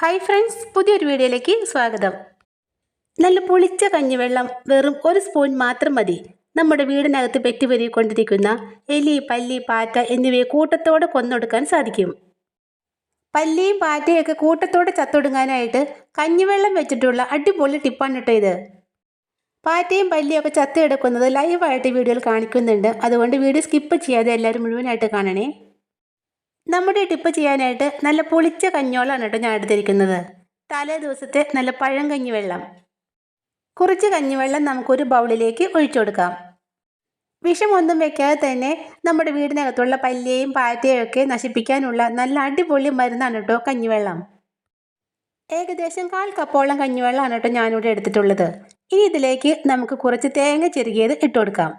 Hi friends പുതിയൊരു വീഡിയോയിലേക്ക് സ്വാഗതം. നല്ല പുളിച്ച കഞ്ഞിവെള്ളം വെറും ഒരു സ്പൂൺ മാത്രം മതി. നമ്മുടെ വീടിനകത്ത് പെറ്റുപെരുകൊണ്ടിരിക്കുന്ന എലി പല്ലി പാറ്റ എന്നിവയെ കൂട്ടത്തോടെ കൊന്നൊടുക്കാൻ സാധിക്കും. പല്ലിയും പാറ്റയൊക്കെ കൂട്ടത്തോടെ ചത്തൊടുങ്ങാനായിട്ട് കഞ്ഞിവെള്ളം വെച്ചിട്ടുള്ള അടിപൊളി ടിപ്പാണ് കേട്ടോ ഇത്. പാറ്റയും പല്ലിയൊക്കെ ചത്തെടുക്കുന്നത് ലൈവായിട്ട് വീഡിയോയിൽ കാണിക്കുന്നുണ്ട്. അതുകൊണ്ട് വീഡിയോ സ്കിപ്പ് ചെയ്യാതെ എല്ലാവരും മുഴുവനായിട്ട് കാണണേ. നമ്മുടെ ടിപ്പ് ചെയ്യാനായിട്ട് നല്ല പുളിച്ച കഞ്ഞോളാണ് കേട്ടോ ഞാൻ എടുത്തിരിക്കുന്നത്. തലേ ദിവസത്തെ നല്ല പഴം കഞ്ഞിവെള്ളം. കുറച്ച് കഞ്ഞിവെള്ളം നമുക്കൊരു ബൗളിലേക്ക് ഒഴിച്ചു കൊടുക്കാം. വിഷമൊന്നും വെക്കാതെ തന്നെ നമ്മുടെ വീടിനകത്തുള്ള പല്ലിയെയും പാറ്റയും ഒക്കെ നശിപ്പിക്കാനുള്ള നല്ല അടിപൊളി മരുന്നാണ് കേട്ടോ കഞ്ഞിവെള്ളം. ഏകദേശം കാൽ കപ്പോളം കഞ്ഞിവെള്ളമാണ് കേട്ടോ ഞാനിവിടെ എടുത്തിട്ടുള്ളത്. ഇനി ഇതിലേക്ക് നമുക്ക് കുറച്ച് തേങ്ങ ചെറുകിയത് ഇട്ട് കൊടുക്കാം.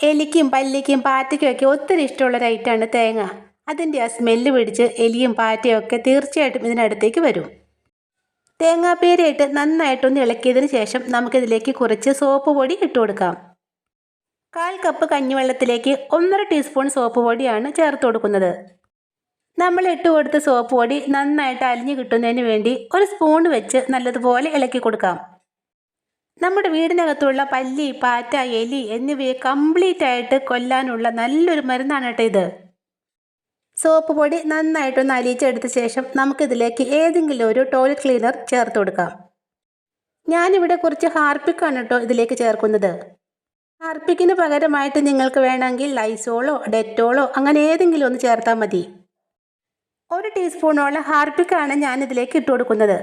എലിക്കും പല്ലിക്കും പാറ്റയ്ക്കും ഒക്കെ ഒത്തിരി ഇഷ്ടമുള്ള ഒരു ഐറ്റമാണ് തേങ്ങ. അതിന്റെ ആ സ്മെല്ല് പിടിച്ച് എലിയും പാറ്റയും ഒക്കെ തീർച്ചയായിട്ടും ഇതിനടുത്തേക്ക് വരും. തേങ്ങാപ്പേരയിട്ട് നന്നായിട്ടൊന്ന് ഇളക്കിയതിന് ശേഷം നമുക്കിതിലേക്ക് കുറച്ച് സോപ്പ് പൊടി ഇട്ട് കൊടുക്കാം. കാൽ കപ്പ് കഞ്ഞിവെള്ളത്തിലേക്ക് ഒന്നര ടീസ്പൂൺ സോപ്പ് പൊടിയാണ് ചേർത്ത് കൊടുക്കുന്നത്. നമ്മൾ ഇട്ട് കൊടുത്ത സോപ്പ് പൊടി നന്നായിട്ട് അലിഞ്ഞു കിട്ടുന്നതിന് വേണ്ടി ഒരു സ്പൂൺ വെച്ച് നല്ലതുപോലെ ഇളക്കി കൊടുക്കാം. നമ്മുടെ വീടിനകത്തുള്ള പല്ലി പാറ്റ എലി എന്നിവയെ കംപ്ലീറ്റ് ആയിട്ട് കൊല്ലാനുള്ള നല്ലൊരു മരുന്നാണ് കേട്ടോ ഇത്. സോപ്പ് പൊടി നന്നായിട്ടൊന്ന് അലിയിച്ചെടുത്ത ശേഷം നമുക്കിതിലേക്ക് ഏതെങ്കിലും ഒരു ടോയ്ലറ്റ് ക്ലീനർ ചേർത്ത് കൊടുക്കാം. ഞാനിവിടെ കുറച്ച് ഹാർപ്പിക്കാണ് കേട്ടോ ഇതിലേക്ക് ചേർക്കുന്നത്. ഹാർപ്പിക്കിന് പകരമായിട്ട് നിങ്ങൾക്ക് വേണമെങ്കിൽ ലൈസോളോ ഡെറ്റോളോ അങ്ങനെ ഏതെങ്കിലും ഒന്ന് ചേർത്താൽ മതി. ഒരു ടീസ്പൂണോളം ഹാർപ്പിക്കാണ് ഞാൻ ഇതിലേക്ക് ഇട്ട് കൊടുക്കുന്നത്.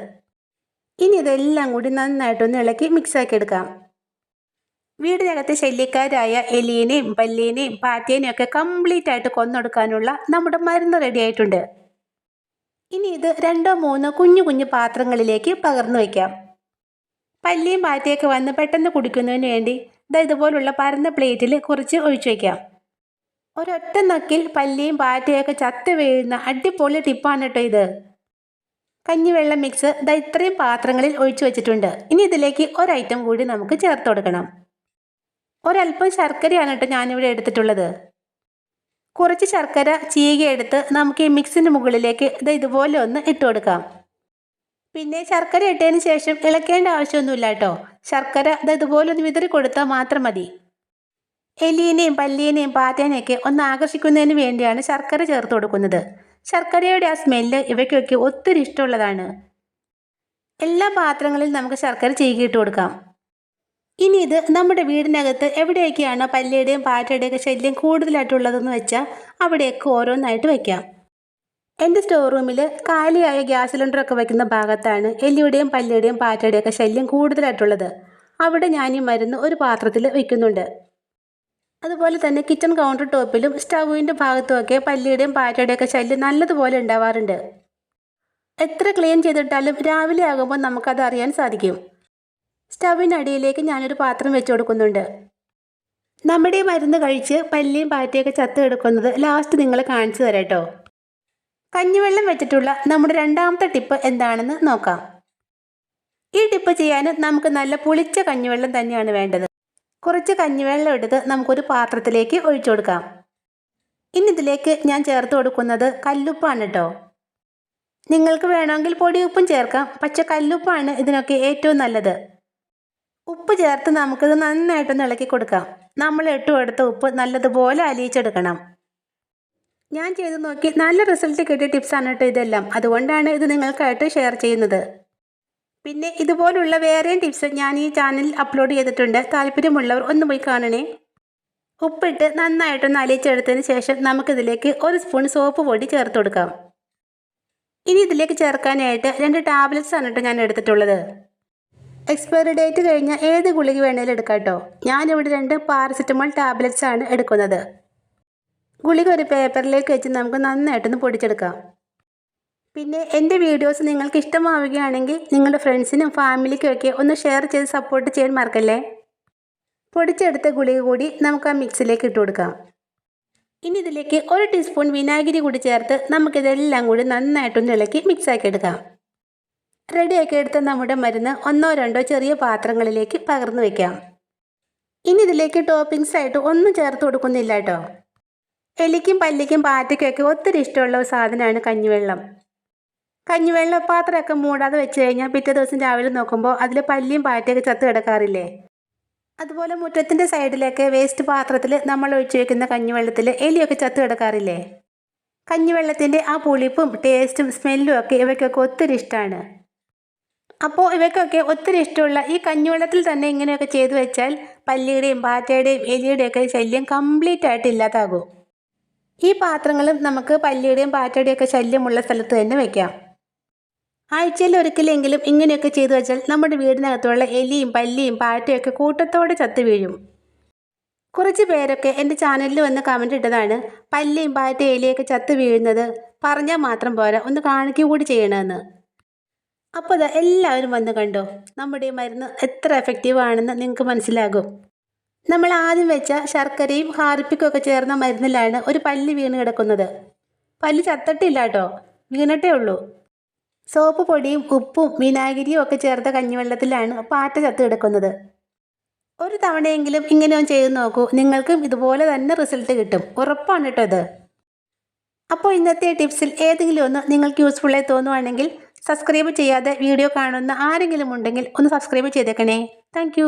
ഇനി ഇതെല്ലാം കൂടി നന്നായിട്ടൊന്ന് ഇളക്കി മിക്സാക്കി എടുക്കാം വീടിനകത്തെ ശല്യക്കാരായ എലീനെയും പല്ലിയനെയും പാറ്റേനെയും ഒക്കെ കംപ്ലീറ്റ് ആയിട്ട് കൊന്നൊടുക്കാനുള്ള നമ്മുടെ മരുന്ന് റെഡി ആയിട്ടുണ്ട്. ഇനി ഇത് രണ്ടോ മൂന്നോ കുഞ്ഞു കുഞ്ഞു പാത്രങ്ങളിലേക്ക് പകർന്നു വയ്ക്കാം പല്ലിയും പാറ്റയൊക്കെ വന്ന് പെട്ടെന്ന് കുടിക്കുന്നതിന് വേണ്ടി ഇതാ ഇതുപോലുള്ള പരന്ന പ്ലേറ്റിൽ കുറച്ച് ഒഴിച്ചു വയ്ക്കാം ഒരൊറ്റ നക്കിൽ പല്ലിയും പാറ്റയൊക്കെ ചത്ത് വീഴുന്ന അടിപൊളി ടിപ്പാണ് കേട്ടോ ഇത്. കഞ്ഞിവെള്ളം മിക്സ് ഇതാ ഇത്രയും പാത്രങ്ങളിൽ ഒഴിച്ചു വെച്ചിട്ടുണ്ട്. ഇനി ഇതിലേക്ക് ഒരു ഐറ്റം കൂടി നമുക്ക് ചേർത്ത് കൊടുക്കണം. ഒരല്പം ശർക്കരയാണ് കേട്ടോ ഞാനിവിടെ എടുത്തിട്ടുള്ളത്. കുറച്ച് ശർക്കര ചീക എടുത്ത് നമുക്ക് ഈ മിക്സിന്റെ മുകളിലേക്ക് ഇത് ഇതുപോലെ ഒന്ന് ഇട്ട് കൊടുക്കാം. പിന്നെ ശർക്കര ഇട്ടതിന് ശേഷം ഇളക്കേണ്ട ആവശ്യമൊന്നുമില്ല കേട്ടോ. ശർക്കര ഇത് ഇതുപോലെ ഒന്ന് വിതറി കൊടുത്താൽ മാത്രം മതി. എലീനെയും പല്ലീനെയും പാറ്റേനെയൊക്കെ ഒന്ന് ആകർഷിക്കുന്നതിന് വേണ്ടിയാണ് ശർക്കര ചേർത്ത് കൊടുക്കുന്നത്. ശർക്കരയുടെ ആ സ്മെല്ല് ഇവയ്ക്കൊക്കെ ഒത്തിരി ഇഷ്ടമുള്ളതാണ്. എല്ലാ പാത്രങ്ങളിലും നമുക്ക് ശർക്കര ചീകിയിട്ട് കൊടുക്കാം. ഇനി ഇത് നമ്മുടെ വീടിനകത്ത് എവിടെയൊക്കെയാണ് പല്ലിയുടെയും പാറ്റയുടെയൊക്കെ ശല്യം കൂടുതലായിട്ടുള്ളതെന്ന് വെച്ചാൽ അവിടെയൊക്കെ ഓരോന്നായിട്ട് വയ്ക്കാം എന്റെ സ്റ്റോർ റൂമിൽ കാലിയായ ഗ്യാസ് സിലിണ്ടറൊക്കെ വയ്ക്കുന്ന ഭാഗത്താണ് എല്ലിയുടെയും പല്ലിയുടെയും പാറ്റയുടെയൊക്കെ ശല്യം കൂടുതലായിട്ടുള്ളത്. അവിടെ ഞാൻ ഈ മരുന്ന് ഒരു പാത്രത്തിൽ വയ്ക്കുന്നുണ്ട് അതുപോലെ തന്നെ കിച്ചൺ കൗണ്ടർ ടോപ്പിലും സ്റ്റൗവിന്റെ ഭാഗത്തുമൊക്കെ പല്ലിയുടെയും പാറ്റയുടെയൊക്കെ ശല്യം നല്ലതുപോലെ ഉണ്ടാവാറുണ്ട്. എത്ര ക്ലീൻ ചെയ്തിട്ടാലും രാവിലെ ആകുമ്പോൾ നമുക്കത് അറിയാൻ സാധിക്കും. സ്റ്റവിനടിയിലേക്ക് ഞാനൊരു പാത്രം വെച്ച് കൊടുക്കുന്നുണ്ട്. നമ്മുടെ മരുന്ന് കഴിച്ച് പല്ലിയും പാറ്റയൊക്കെ ചത്ത് എടുക്കുന്നത് ലാസ്റ്റ് നിങ്ങൾ കാണിച്ചു തരാം കഞ്ഞിവെള്ളം വെച്ചിട്ടുള്ള നമ്മുടെ രണ്ടാമത്തെ ടിപ്പ് എന്താണെന്ന് നോക്കാം. ഈ ടിപ്പ് ചെയ്യാൻ നമുക്ക് നല്ല പുളിച്ച കഞ്ഞിവെള്ളം തന്നെയാണ് വേണ്ടത്. കുറച്ച് കഞ്ഞിവെള്ളം എടുത്ത് നമുക്കൊരു പാത്രത്തിലേക്ക് ഒഴിച്ചു കൊടുക്കാം. ഇനി ഇതിലേക്ക് ഞാൻ ചേർത്ത് കൊടുക്കുന്നത് കല്ലുപ്പാണ് കേട്ടോ നിങ്ങൾക്ക് വേണമെങ്കിൽ പൊടിയുപ്പും ചേർക്കാം. പക്ഷെ കല്ലുപ്പാണ് ഇതിനൊക്കെ ഏറ്റവും നല്ലത്. ഉപ്പ് ചേർത്ത് നമുക്കിത് നന്നായിട്ടൊന്ന് ഇളക്കി കൊടുക്കാം. നമ്മൾ ഇട്ടു കൊടുത്ത ഉപ്പ് നല്ലതുപോലെ അലിയിച്ചെടുക്കണം. ഞാൻ ചെയ്ത് നോക്കി നല്ല റിസൾട്ട് കിട്ടിയ ടിപ്സാണ് കേട്ടോ ഇതെല്ലാം. അതുകൊണ്ടാണ് ഇത് നിങ്ങൾക്കായിട്ട് ഷെയർ ചെയ്യുന്നത്. പിന്നെ ഇതുപോലുള്ള വേറെയും ടിപ്സ് ഞാൻ ഈ ചാനലിൽ അപ്ലോഡ് ചെയ്തിട്ടുണ്ട്. താല്പര്യമുള്ളവർ ഒന്ന് പോയി കാണണേ. ഉപ്പിട്ട് നന്നായിട്ടൊന്ന് അലിയിച്ചെടുത്തതിന് ശേഷം നമുക്കിതിലേക്ക് ഒരു സ്പൂൺ സോപ്പ് പൊടി ചേർത്ത് കൊടുക്കാം. ഇനി ഇതിലേക്ക് ചേർക്കാനായിട്ട് രണ്ട് ടാബ്ലറ്റ്സ് ആണ് കേട്ടോ ഞാൻ എടുത്തിട്ടുള്ളത്. എക്സ്പയറി ഡേറ്റ് കഴിഞ്ഞ ഏത് ഗുളിക വേണേലും എടുക്കാം കേട്ടോ ഞാനിവിടെ രണ്ട് പാരസെറ്റമോൾ ടാബ്ലറ്റ്സ് ആണ് എടുക്കുന്നത്. ഗുളിക ഒരു പേപ്പറിലേക്ക് വെച്ച് നമുക്ക് നന്നായിട്ടൊന്ന് പൊടിച്ചെടുക്കാം. പിന്നെ എന്റെ വീഡിയോസ് നിങ്ങൾക്ക് ഇഷ്ടമാവുകയാണെങ്കിൽ നിങ്ങളുടെ ഫ്രണ്ട്സിനും ഫാമിലിക്കും ഒക്കെ ഒന്ന് ഷെയർ ചെയ്ത് സപ്പോർട്ട് ചെയ്യാൻ മറക്കല്ലേ? പൊടിച്ചെടുത്ത ഗുളിക കൂടി നമുക്ക് ആ മിക്സിലേക്ക് ഇട്ട് കൊടുക്കാം. ഇനി ഇതിലേക്ക് ഒരു ടീസ്പൂൺ വിനാഗിരി കൂടി ചേർത്ത് നമുക്കിതെല്ലാം കൂടി നന്നായിട്ടൊന്ന് ഇളക്കി മിക്സാക്കി എടുക്കാം. റെഡിയാക്കി എടുത്ത നമ്മുടെ മരുന്ന് ഒന്നോ രണ്ടോ ചെറിയ പാത്രങ്ങളിലേക്ക് പകർന്നു വെക്കാം. ഇനി ഇതിലേക്ക് ടോപ്പിങ്സ് ആയിട്ട് ഒന്നും ചേർത്ത് കൊടുക്കുന്നില്ല കേട്ടോ. എലിക്കും പല്ലിക്കും പാറ്റയ്ക്കൊക്കെ ഒത്തിരി ഇഷ്ടമുള്ള ഒരു സാധനമാണ് കഞ്ഞിവെള്ളം. കഞ്ഞിവെള്ള പാത്രമൊക്കെ മൂടാതെ വെച്ച് കഴിഞ്ഞാൽ പിറ്റേ ദിവസം രാവിലെ നോക്കുമ്പോൾ അതിൽ പല്ലിയും പാറ്റയൊക്കെ ചത്ത് കിടക്കാറില്ലേ? അതുപോലെ മുറ്റത്തിന്റെ സൈഡിലൊക്കെ വേസ്റ്റ് പാത്രത്തിൽ നമ്മൾ ഒഴിച്ചു വെക്കുന്ന കഞ്ഞിവെള്ളത്തിൽ എലിയൊക്കെ ചത്ത് കിടക്കാറില്ലേ? കഞ്ഞിവെള്ളത്തിന്റെ ആ പുളിപ്പും ടേസ്റ്റും സ്മെല്ലും ഒക്കെ ഇവയ്ക്കൊക്കെ ഒത്തിരി ഇഷ്ടമാണ്. അപ്പോൾ ഇവയ്ക്കൊക്കെ ഒത്തിരി ഇഷ്ടമുള്ള ഈ കഞ്ഞിവെള്ളത്തിൽ തന്നെ ഇങ്ങനെയൊക്കെ ചെയ്തു വെച്ചാൽ പല്ലിയുടെയും പാറ്റയുടെയും എലിയുടെയൊക്കെ ശല്യം കംപ്ലീറ്റ് ആയിട്ട് ഇല്ലാതാകും. ഈ പാത്രങ്ങളും നമുക്ക് പല്ലിയുടെയും പാറ്റയുടെയും ഒക്കെ ശല്യമുള്ള സ്ഥലത്ത് തന്നെ വെക്കാം. ആഴ്ചയിൽ ഒരിക്കലെങ്കിലും ഇങ്ങനെയൊക്കെ ചെയ്തു വെച്ചാൽ നമ്മുടെ വീടിനകത്തുള്ള എലിയും പല്ലിയും പാറ്റയൊക്കെ കൂട്ടത്തോടെ ചത്തു വീഴും. കുറച്ച് പേരൊക്കെ എന്റെ ചാനലിൽ വന്ന് കമന്റ് ഇട്ടതാണ് പല്ലിയും പാറ്റയും എലിയൊക്കെ ചത്തു വീഴുന്നത് പറഞ്ഞാൽ മാത്രം പോരാ ഒന്ന് കാണിക്കുക കൂടി ചെയ്യണമെന്ന്. അപ്പോൾ ഇതാ എല്ലാവരും വന്ന് കണ്ടോ? നമ്മുടെ മരുന്ന് എത്ര എഫക്റ്റീവ് ആണെന്ന് നിങ്ങൾക്ക് മനസ്സിലാകും. നമ്മൾ ആദ്യം വെച്ച ശർക്കരയും ഹാർപ്പിക്കും ഒക്കെ ചേർന്ന മരുന്നിലാണ് ഒരു പല്ല് വീണ് കിടക്കുന്നത്. പല്ല് ചത്തട്ടില്ല കേട്ടോ. വീണിട്ടേ ഉള്ളൂ. സോപ്പ് പൊടിയും ഉപ്പും വിനാഗിരിയും ഒക്കെ ചേർത്ത കഞ്ഞിവെള്ളത്തിലാണ് പാറ്റ ചത്ത് കിടക്കുന്നത്. ഒരു തവണയെങ്കിലും ഇങ്ങനെ ഒന്ന് ചെയ്ത് നോക്കൂ. നിങ്ങൾക്കും ഇതുപോലെ തന്നെ റിസൾട്ട് കിട്ടും. ഉറപ്പാണ് കേട്ടോ ഇത്. അപ്പോൾ ഇന്നത്തെ ടിപ്സിൽ ഏതെങ്കിലും ഒന്ന് നിങ്ങൾക്ക് യൂസ്ഫുള്ളായി തോന്നുവാണെങ്കിൽ സബ്സ്ക്രൈബ് ചെയ്യാതെ വീഡിയോ കാണുന്ന ആരെങ്കിലും ഉണ്ടെങ്കിൽ ഒന്ന് സബ്സ്ക്രൈബ് ചെയ്തേക്കണേ. താങ്ക്